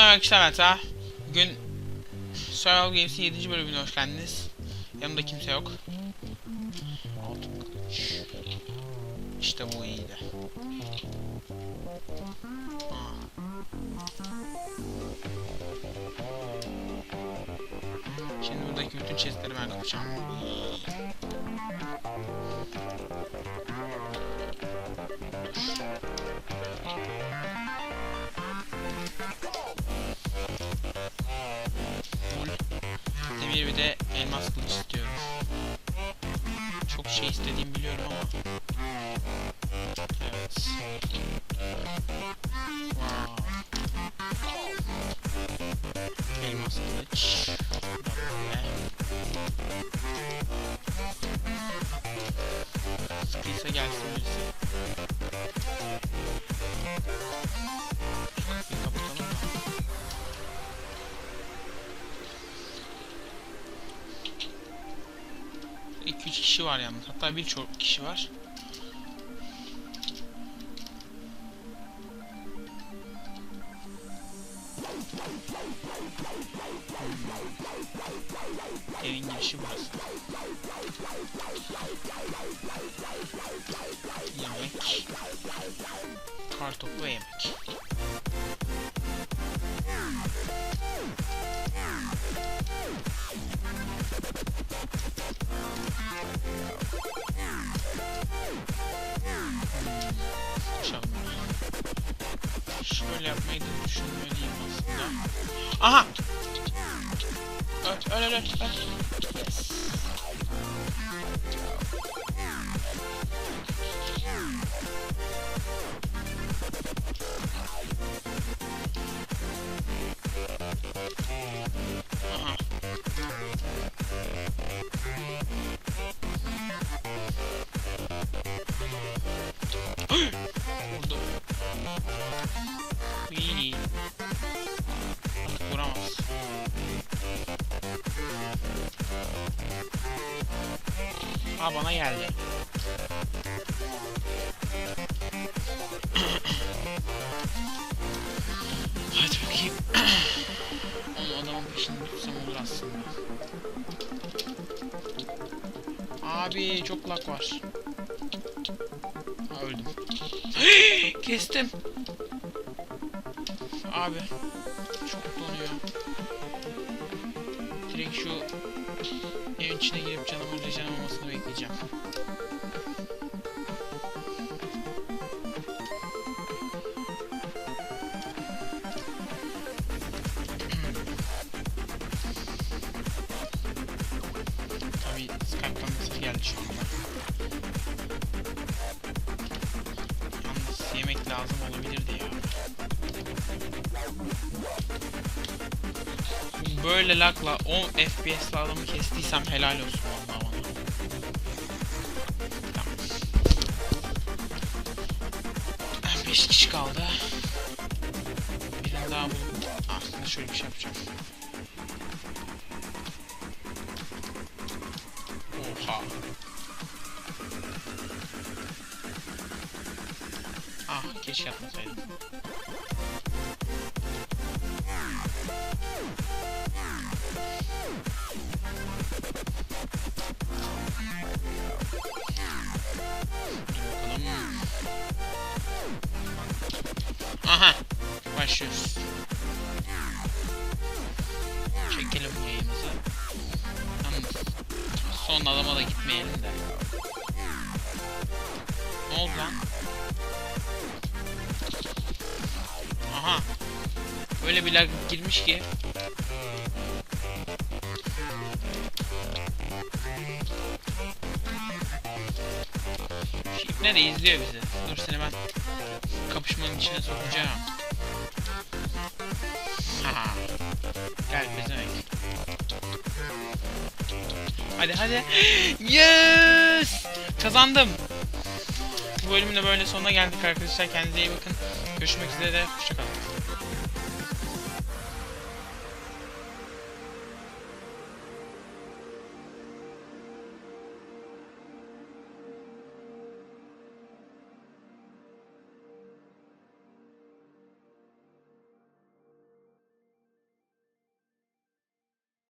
arkadaşlar ben Taha. Bugün Survival Games'in 7. bölümüne hoş geldiniz. Yanımda kimse yok. İşte bu iyiydi. Şimdi buradaki bütün chestleri ben kapacağım. Demir bir de elmas kılıç istiyorum. Çok şey istediğimi biliyorum ama. Evet. Elmas kılıç. Sıkıysa gelsin birisi. 2-3 kişi var yalnız. Hatta birçok kişi var. Hmm. Evin girişi burası. Yemek. Kartopu yemek. Şöyle yapmayı da düşünmeliyim aslında. Aha! Öl, öl, öl. öl. Yes. Ha bana geldi. Hadi bakayım. Onu adamın peşini tutsam olur aslında. Abi çok lak var. Ha, öldüm. Kestim. Abi. Çok donuyor. Direkt şu evin içine girip canım olmasını bekleyeceğim. Yemek lazım olabilirdi ya. Böyle lagla 10 FPS'le adamı kestiysem helal olsun vallahi bana. Tamam. 5 kişi kaldı. Birini daha bulup aslında şöyle bir şey yapacağım. Oha. Ah keşke yapmasaydım. Aha. Başlıyoruz. Çekelim yayımızı. Yalnız son adama da gitmeyelim de. Ne oldu lan? Aha. Böyle bir lag girmiş ki. Ne izliyor bizi. Dur seni ben kapışmanın içine sokacağım. Ha. Gel bezemek. Hadi hadi. Yes! Kazandım. Bu bölümün de böyle sonuna geldik arkadaşlar. Kendinize iyi bakın. Görüşmek üzere. Hoşçakalın.